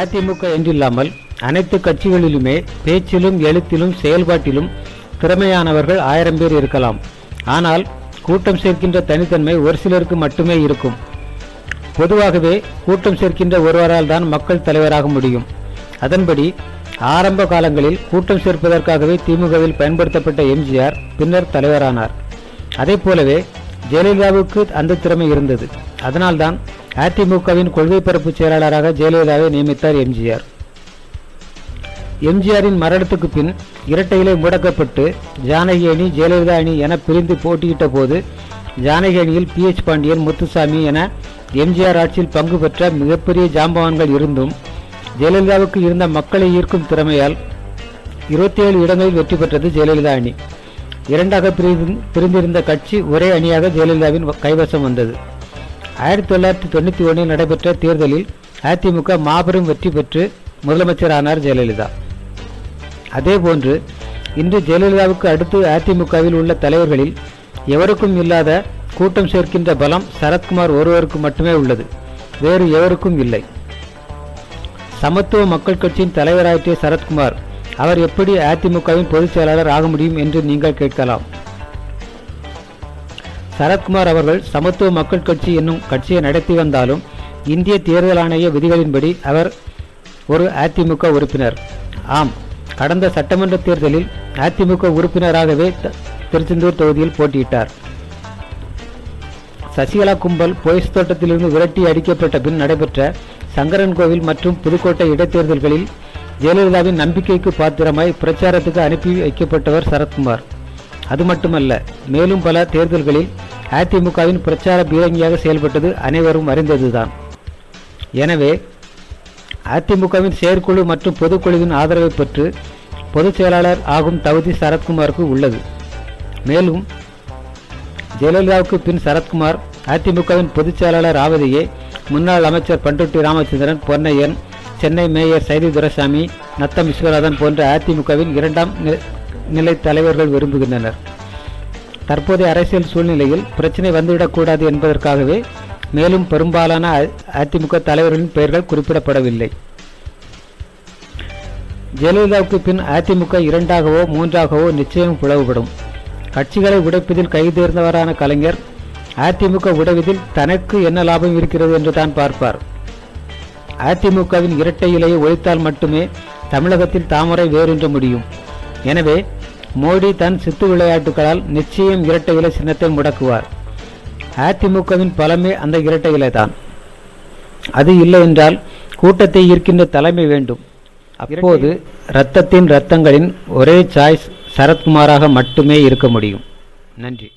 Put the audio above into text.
அதிமுக என்றில்லாமல் அனைத்து கட்சிகளிலுமே பேச்சிலும் எழுத்திலும் செயல்பாட்டிலும் திறமையானவர்கள் ஆயிரம் பேர் இருக்கலாம். ஆனால் கூட்டம் சேர்க்கின்ற தனித்தன்மை ஒரு சிலருக்கு மட்டுமே இருக்கும். பொதுவாகவே கூட்டம் சேர்க்கின்ற ஒருவரால் தான் மக்கள் தலைவராக முடியும். அதன்படி ஆரம்ப காலங்களில் கூட்டம் சேர்ப்பதற்காகவே திமுகவில் பயன்படுத்தப்பட்ட எம்ஜிஆர் பின்னர் தலைவரானார். அதே போலவே ஜெயலலிதாவுக்கு அந்த திறமை இருந்தது. அதனால்தான் அதிமுகவின் கொள்கை பரப்பு செயலாளராக ஜெயலலிதாவை நியமித்தார் எம்ஜிஆர். எம்ஜிஆரின் மரணத்துக்கு பின் இரட்டை இலை முடக்கப்பட்டு ஜானகி அணி ஜெயலலிதா அணி என பிரிந்து போட்டியிட்ட போது ஜானகி அணியில் பி எச் பாண்டியன் முத்துசாமி என எம்ஜிஆர் ஆட்சியில் பங்கு பெற்ற மிகப்பெரிய ஜாம்பவான்கள் இருந்தும் ஜெயலலிதாவுக்கு இருந்த மக்களை ஈர்க்கும் திறமையால் இருபத்தி ஏழு இடங்களில் வெற்றி பெற்றது ஜெயலலிதா அணி. இரண்டாக பிரிந்து பிரிந்திருந்த கட்சி ஒரே அணியாக ஜெயலலிதாவின் கைவசம் வந்தது. ஆயிரத்தி தொள்ளாயிரத்தி தொண்ணூற்றி ஒன்றில் நடைபெற்ற தேர்தலில் அதிமுக மாபெரும் வெற்றி பெற்று முதலமைச்சரானார் ஜெயலலிதா. அதேபோன்று இன்று ஜெயலலிதாவுக்கு அடுத்து அதிமுகவில் உள்ள தலைவர்களில் எவருக்கும் இல்லாத கூட்டம் சேர்க்கின்ற பலம் சரத்குமார் ஒருவருக்கு மட்டுமே உள்ளது. வேறு எவருக்கும் இல்லை. சமத்துவ மக்கள் கட்சியின் தலைவராயிற்ற சரத்குமார். அவர் எப்படி அதிமுகவின் பொதுச் செயலாளர் ஆக முடியும் என்று நீங்கள் கேட்கலாம். சரத்குமார் அவர்கள் சமத்துவ மக்கள் கட்சி என்னும் கட்சியை நடத்தி வந்தாலும் இந்திய தேர்தல் ஆணைய விதிகளின்படி அவர் ஒரு அதிமுக உறுப்பினர். ஆம் கடந்த சட்டமன்ற தேர்தலில் அதிமுக உறுப்பினராகவே த- திருச்செந்தூர் தொகுதியில் போட்டியிட்டார். சசிகலா கும்பல் போயஸ் தோட்டத்திலிருந்து விரட்டி அடிக்கப்பட்ட பின் நடைபெற்ற சங்கரன் கோவில் மற்றும் புதுக்கோட்டை இடைத்தேர்தல்களில் ஜெயலலிதாவின் நம்பிக்கைக்கு பாத்திரமாய் பிரச்சாரத்துக்கு அனுப்பி வைக்கப்பட்டவர் சரத்குமார். அது மட்டுமல்ல மேலும் பல தேர்தல்களில் அதிமுகவின் பிரச்சார பீரங்கியாக செயல்பட்டது அனைவரும் அறிந்ததுதான். எனவே அதிமுகவின் செயற்குழு மற்றும் பொதுக்குழுவின் ஆதரவை பெற்று பொதுச் செயலாளர் ஆகும் தகுதி சரத்குமாருக்கு உள்ளது. மேலும் ஜெயலலிதாவுக்கு பின் சரத்குமார் அதிமுகவின் பொதுச் செயலாளர் ஆவதையே முன்னாள் அமைச்சர் பண்ருட்டி ராமச்சந்திரன் பொன்னையன் சென்னை மேயர் சைதி துரைசாமி நத்தம் விஸ்வநாதன் போன்ற அதிமுகவின் இரண்டாம் நிலை தலைவர்கள் விரும்புகின்றனர். தற்போதைய அரசியல் சூழ்நிலையில் பிரச்சனை வந்துவிடக்கூடாது என்பதற்காகவே மேலும் பெரும்பாலான அ- அதிமுக தலைவர்களின் பெயர்கள் குறிப்பிடப்படவில்லை. ஜெயலலிதாவுக்கு பின் அதிமுக இரண்டாகவோ மூன்றாகவோ நிச்சயம் பிளவுபடும் கட்சிகளை உடைப்பதில் கைதேர்ந்தவரான கலைஞர் அதிமுக உடைவதில் தனக்கு என்ன லாபம் இருக்கிறது என்று தான் பார்ப்பார். அதிமுகவின் இரட்டை இலையை ஒழித்தால் மட்டுமே தமிழகத்தில் தாமரை வேரூன்ற முடியும். எனவே மோடி தன் சித்து விளையாட்டுகளால் நிச்சயம் இரட்டை இலை சின்னத்தை முடக்குவார். அதிமுகவின் பலமே அந்த இரட்டை இலை தான் அது இல்லை என்றால் கூட்டத்தை ஈர்க்கின்ற தலைமை வேண்டும். அப்போது இரத்தத்தின் இரத்தங்களின் ஒரே சாய்ஸ் சரத்குமாராக மட்டுமே இருக்க முடியும். நன்றி.